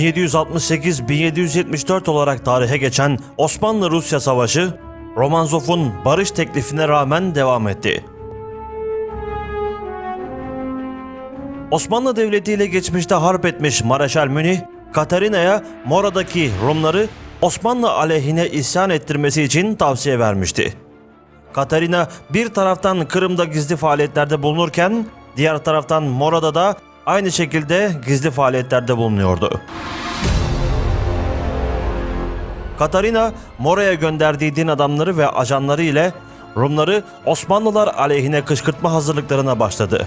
1768-1774 olarak tarihe geçen Osmanlı-Rusya Savaşı, Romanzov'un barış teklifine rağmen devam etti. Osmanlı Devleti ile geçmişte harp etmiş Mareşal Münih, Katarina'ya Mora'daki Rumları Osmanlı aleyhine isyan ettirmesi için tavsiye vermişti. Katarina bir taraftan Kırım'da gizli faaliyetlerde bulunurken diğer taraftan Mora'da da aynı şekilde gizli faaliyetlerde bulunuyordu. Katarina, Mora'ya gönderdiği din adamları ve ajanları ile Rumları Osmanlılar aleyhine kışkırtma hazırlıklarına başladı.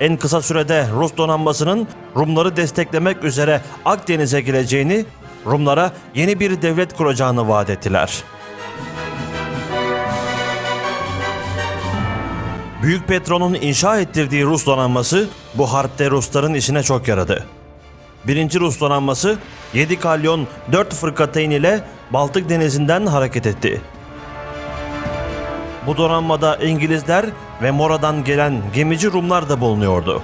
En kısa sürede Rus donanmasının Rumları desteklemek üzere Akdeniz'e geleceğini, Rumlara yeni bir devlet kuracağını vaat ettiler. Büyük Petro'nun inşa ettirdiği Rus donanması bu harpte Rusların işine çok yaradı. Birinci Rus donanması 7 kalyon 4 fırkateyn ile Baltık denizinden hareket etti. Bu donanmada İngilizler ve Mora'dan gelen gemici Rumlar da bulunuyordu.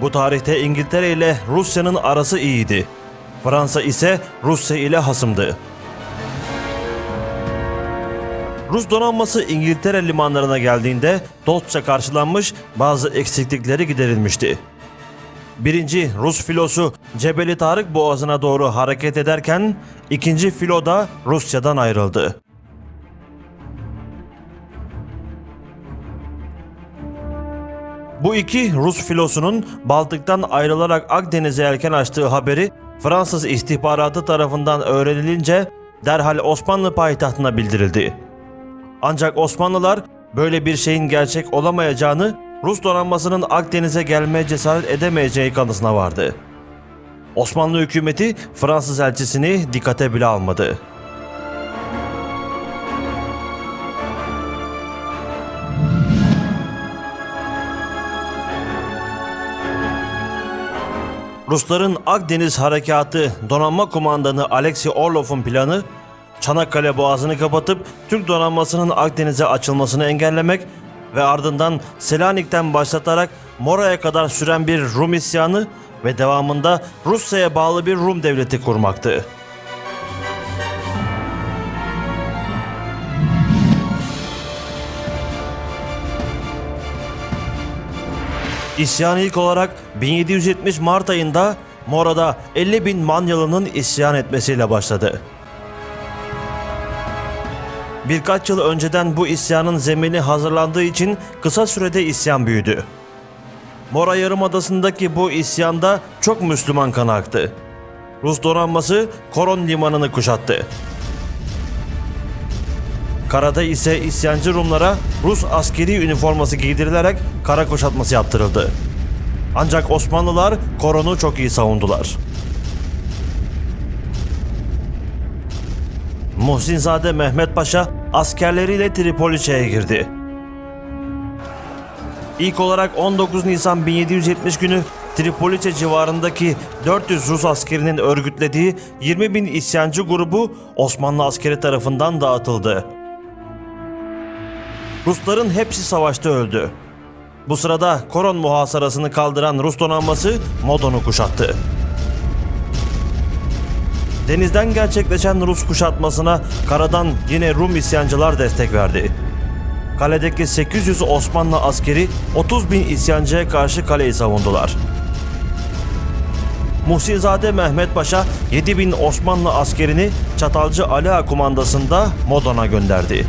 Bu tarihte İngiltere ile Rusya'nın arası iyiydi. Fransa ise Rusya ile hasımdı. Rus donanması İngiltere limanlarına geldiğinde dostça karşılanmış bazı eksiklikleri giderilmişti. Birinci Rus filosu Cebeli Tarık Boğazı'na doğru hareket ederken ikinci filo da Rusya'dan ayrıldı. Bu iki Rus filosunun Baltık'tan ayrılarak Akdeniz'e yelken açtığı haberi Fransız istihbaratı tarafından öğrenilince derhal Osmanlı payitahtına bildirildi. Ancak Osmanlılar böyle bir şeyin gerçek olamayacağını, Rus donanmasının Akdeniz'e gelmeye cesaret edemeyeceği kanısına vardı. Osmanlı hükümeti Fransız elçisini dikkate bile almadı. Rusların Akdeniz Harekatı Donanma Kumandanı Alexey Orlov'un planı Çanakkale Boğazı'nı kapatıp Türk donanmasının Akdeniz'e açılmasını engellemek ve ardından Selanik'ten başlatarak Mora'ya kadar süren bir Rum isyanı ve devamında Rusya'ya bağlı bir Rum devleti kurmaktı. İsyan ilk olarak 1770 Mart ayında Mora'da 50 bin Manyalı'nın isyan etmesiyle başladı. Birkaç yıl önceden bu isyanın zemini hazırlandığı için kısa sürede isyan büyüdü. Mora Yarımadası'ndaki bu isyanda çok Müslüman kanı aktı. Rus donanması Koron limanını kuşattı. Karada ise isyancı Rumlara Rus askeri üniforması giydirilerek kara kuşatması yaptırıldı. Ancak Osmanlılar Koron'u çok iyi savundular. Muhsinzade Mehmet Paşa askerleriyle Tripoliçe'ye girdi. İlk olarak 19 Nisan 1770 günü Tripoliçe civarındaki 400 Rus askerinin örgütlediği 20 bin isyancı grubu Osmanlı askeri tarafından dağıtıldı. Rusların hepsi savaşta öldü. Bu sırada Koron muhasarasını kaldıran Rus donanması Modon'u kuşattı. Denizden gerçekleşen Rus kuşatmasına karadan yine Rum isyancılar destek verdi. Kaledeki 800 Osmanlı askeri 30 bin isyancıya karşı kaleyi savundular. Muhsinzade Mehmet Paşa 7 bin Osmanlı askerini Çatalcı Ali Ağa kumandasında Modon'a gönderdi.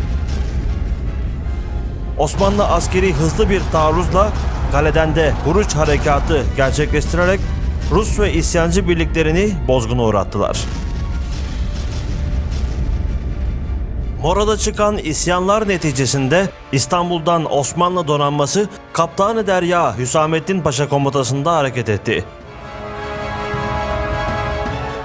Osmanlı askeri hızlı bir taarruzla kaleden de Huruç harekatı gerçekleştirerek Rus ve isyancı birliklerini bozguna uğrattılar. Mora'da çıkan isyanlar neticesinde İstanbul'dan Osmanlı donanması Kaptanı Derya Hüsamettin Paşa komutasında hareket etti.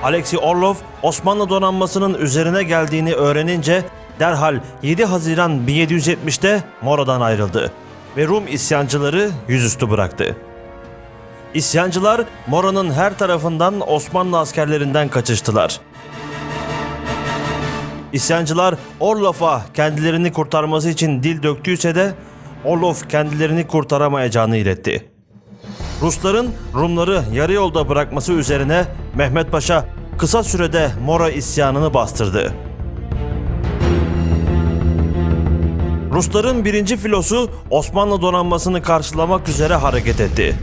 Alexey Orlov Osmanlı donanmasının üzerine geldiğini öğrenince derhal 7 Haziran 1770'te Mora'dan ayrıldı ve Rum isyancıları yüzüstü bıraktı. İsyancılar Mora'nın her tarafından Osmanlı askerlerinden kaçıştılar. İsyancılar Orlov'a kendilerini kurtarması için dil döktüyse de Orlov kendilerini kurtaramayacağını iletti. Rusların Rumları yarı yolda bırakması üzerine Mehmet Paşa kısa sürede Mora isyanını bastırdı. Rusların birinci filosu Osmanlı donanmasını karşılamak üzere hareket etti.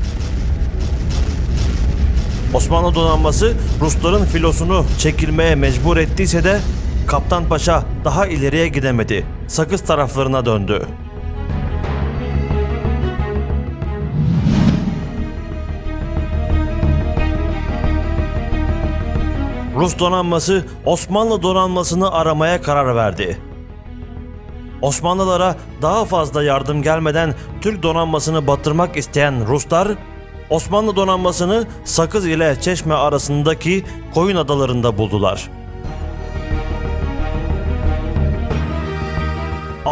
Osmanlı donanması Rusların filosunu çekilmeye mecbur ettiyse de Kaptan Paşa daha ileriye gidemedi. Sakız taraflarına döndü. Rus donanması Osmanlı donanmasını aramaya karar verdi. Osmanlılara daha fazla yardım gelmeden Türk donanmasını batırmak isteyen Ruslar, Osmanlı donanmasını Sakız ile Çeşme arasındaki Koyun Adalarında buldular.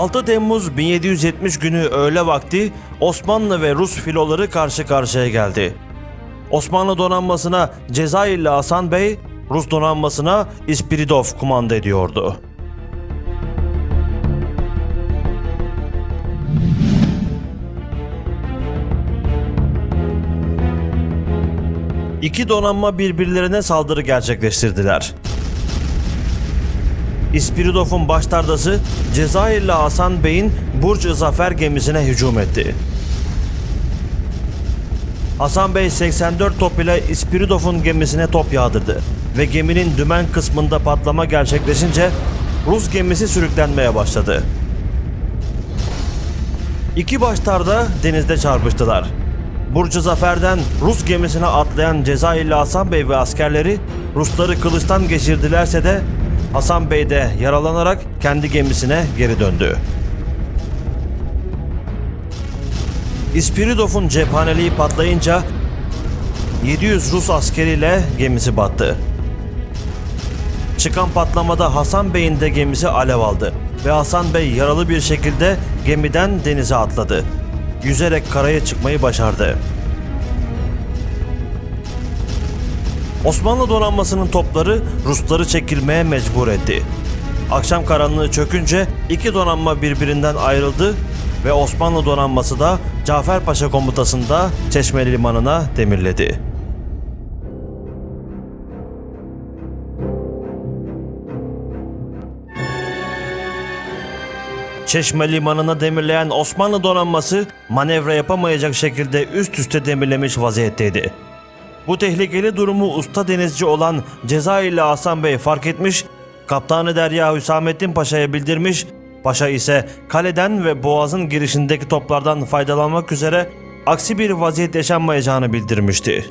6 Temmuz 1770 günü öğle vakti Osmanlı ve Rus filoları karşı karşıya geldi. Osmanlı donanmasına Cezayirli Hasan Bey, Rus donanmasına İspiridov kumanda ediyordu. İki donanma birbirlerine saldırı gerçekleştirdiler. İspiridov'un baştardası Cezayirli Hasan Bey'in Burç Zafer gemisine hücum etti. Hasan Bey 84 top ile İspiridov'un gemisine top yağdırdı ve geminin dümen kısmında patlama gerçekleşince Rus gemisi sürüklenmeye başladı. İki baştar da denizde çarpıştılar. Burcu Zafer'den Rus gemisine atlayan Cezayirli Hasan Bey ve askerleri Rusları kılıçtan geçirdilerse de Hasan Bey de yaralanarak kendi gemisine geri döndü. İspiridov'un cephaneliği patlayınca 700 Rus askeriyle gemisi battı. Çıkan patlamada Hasan Bey'in de gemisi alev aldı ve Hasan Bey yaralı bir şekilde gemiden denize atladı. Yüzerek karaya çıkmayı başardı. Osmanlı donanmasının topları Rusları çekilmeye mecbur etti. Akşam karanlığı çökünce iki donanma birbirinden ayrıldı ve Osmanlı donanması da Cafer Paşa komutasında Çeşmeli Limanı'na demirledi. Çeşme limanına demirleyen Osmanlı donanması manevra yapamayacak şekilde üst üste demirlemiş vaziyetteydi. Bu tehlikeli durumu usta denizci olan Cezayirli Hasan Bey fark etmiş, Kaptanı Derya Hüsamettin Paşa'ya bildirmiş, Paşa ise kaleden ve boğazın girişindeki toplardan faydalanmak üzere aksi bir vaziyet yaşanmayacağını bildirmişti.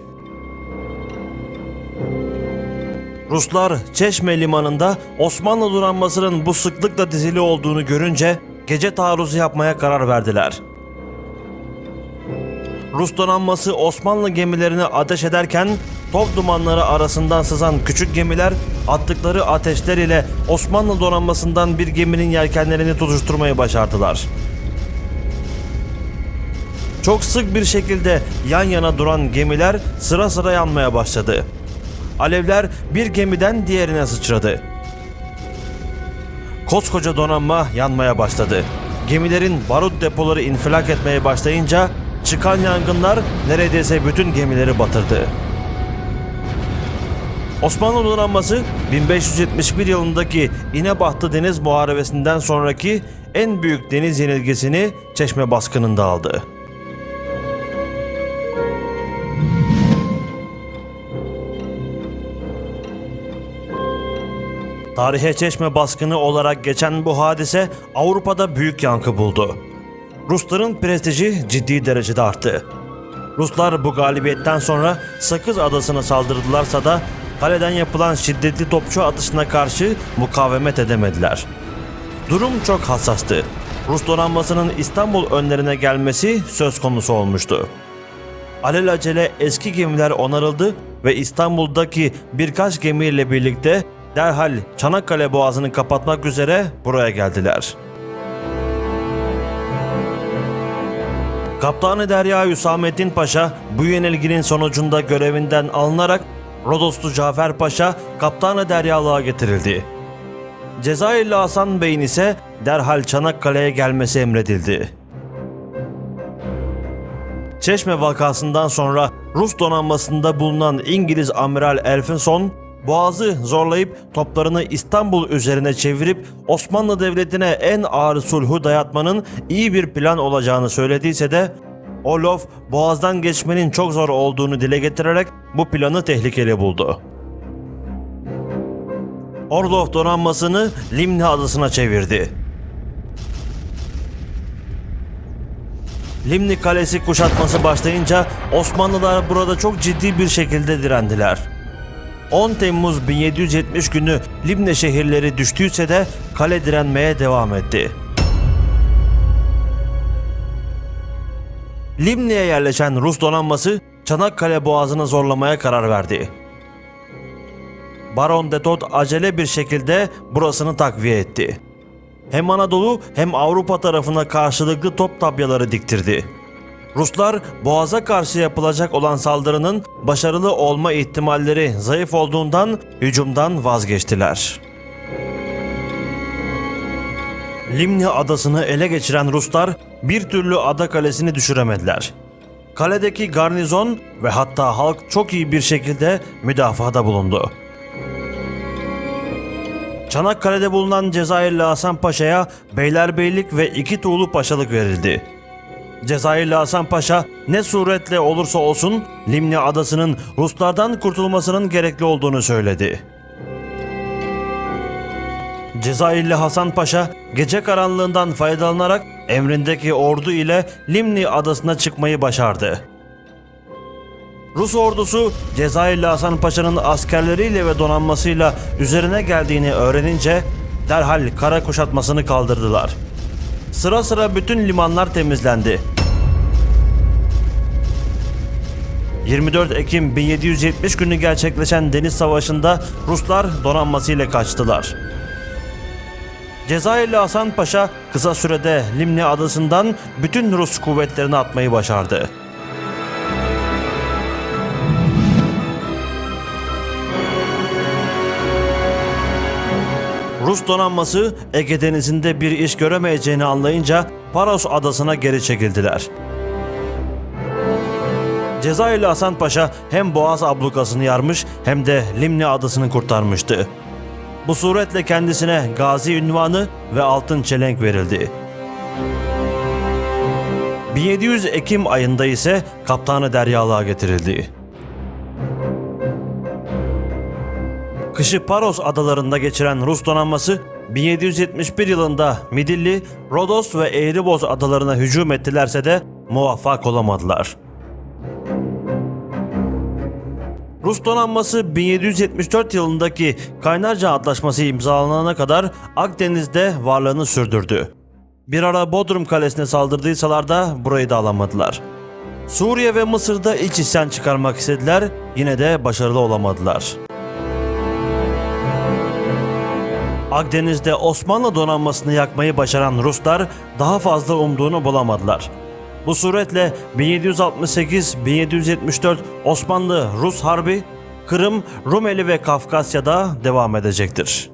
Ruslar Çeşme limanında Osmanlı donanmasının bu sıklıkla dizili olduğunu görünce gece taarruzu yapmaya karar verdiler. Rus donanması Osmanlı gemilerini ateş ederken top dumanları arasından sızan küçük gemiler attıkları ateşler ile Osmanlı donanmasından bir geminin yelkenlerini tutuşturmayı başardılar. Çok sık bir şekilde yan yana duran gemiler sıra sıra yanmaya başladı. Alevler bir gemiden diğerine sıçradı. Koskoca donanma yanmaya başladı. Gemilerin barut depoları infilak etmeye başlayınca çıkan yangınlar neredeyse bütün gemileri batırdı. Osmanlı donanması 1571 yılındaki İnebahtı Deniz Muharebesi'nden sonraki en büyük deniz yenilgisini Çeşme baskınında aldı. Tarihe Çeşme baskını olarak geçen bu hadise Avrupa'da büyük yankı buldu. Rusların prestiji ciddi derecede arttı. Ruslar bu galibiyetten sonra Sakız Adası'na saldırdılarsa da kaleden yapılan şiddetli topçu atışına karşı mukavemet edemediler. Durum çok hassastı. Rus donanmasının İstanbul önlerine gelmesi söz konusu olmuştu. Alelacele eski gemiler onarıldı ve İstanbul'daki birkaç gemiyle birlikte derhal Çanakkale Boğazı'nı kapatmak üzere buraya geldiler. Kaptanı Derya Hüsamettin Paşa bu yenilginin sonucunda görevinden alınarak Rodoslu Cafer Paşa Kaptanı Deryalığa getirildi. Cezayirli Hasan Bey'in ise derhal Çanakkale'ye gelmesi emredildi. Çeşme vakasından sonra Rus donanmasında bulunan İngiliz Amiral Elphinstone, Boğaz'ı zorlayıp toplarını İstanbul üzerine çevirip Osmanlı Devleti'ne en ağır sulhu dayatmanın iyi bir plan olacağını söylediyse de Olof Boğaz'dan geçmenin çok zor olduğunu dile getirerek bu planı tehlikeli buldu. Orlov donanmasını Limni adasına çevirdi. Limni Kalesi kuşatması başlayınca Osmanlılar burada çok ciddi bir şekilde direndiler. 10 Temmuz 1770 günü Limne şehirleri düştüyse de kale direnmeye devam etti. Limni'ye yerleşen Rus donanması Çanakkale Boğazı'nı zorlamaya karar verdi. Baron de Todt acele bir şekilde burasını takviye etti. Hem Anadolu hem Avrupa tarafına karşılıklı top tabyaları diktirdi. Ruslar Boğaz'a karşı yapılacak olan saldırının başarılı olma ihtimalleri zayıf olduğundan hücumdan vazgeçtiler. Limni adasını ele geçiren Ruslar bir türlü ada kalesini düşüremediler. Kaledeki garnizon ve hatta halk çok iyi bir şekilde müdafada bulundu. Çanakkale'de bulunan Cezayirli Hasan Paşa'ya Beylerbeylik ve iki Tuğlu Paşalık verildi. Cezayirli Hasan Paşa ne suretle olursa olsun Limni adasının Ruslardan kurtulmasının gerekli olduğunu söyledi. Cezayirli Hasan Paşa gece karanlığından faydalanarak emrindeki ordu ile Limni adasına çıkmayı başardı. Rus ordusu Cezayirli Hasan Paşa'nın askerleriyle ve donanmasıyla üzerine geldiğini öğrenince derhal kara kuşatmasını kaldırdılar. Sıra sıra bütün limanlar temizlendi. 24 Ekim 1770 günü gerçekleşen Deniz Savaşı'nda Ruslar donanmasıyla kaçtılar. Cezayirli Hasan Paşa kısa sürede Limni adasından bütün Rus kuvvetlerini atmayı başardı. Rus donanması Ege Denizi'nde bir iş göremeyeceğini anlayınca Paros adasına geri çekildiler. Cezayirli Hasan Paşa hem Boğaz ablukasını yarmış hem de Limni adasını kurtarmıştı. Bu suretle kendisine gazi ünvanı ve altın çelenk verildi. 1700 Ekim ayında ise kaptanı deryalığa getirildi. Kışı Paros adalarında geçiren Rus donanması 1771 yılında Midilli, Rodos ve Eğriboz adalarına hücum ettilerse de muvaffak olamadılar. Rus donanması 1774 yılındaki Kaynarca Antlaşması imzalanana kadar Akdeniz'de varlığını sürdürdü. Bir ara Bodrum Kalesi'ne saldırdıysalar da burayı da alamadılar. Suriye ve Mısır'da iç isyan çıkarmak istediler, yine de başarılı olamadılar. Akdeniz'de Osmanlı donanmasını yakmayı başaran Ruslar daha fazla umduğunu bulamadılar. Bu suretle 1768-1774 Osmanlı-Rus Harbi, Kırım, Rumeli ve Kafkasya'da devam edecektir.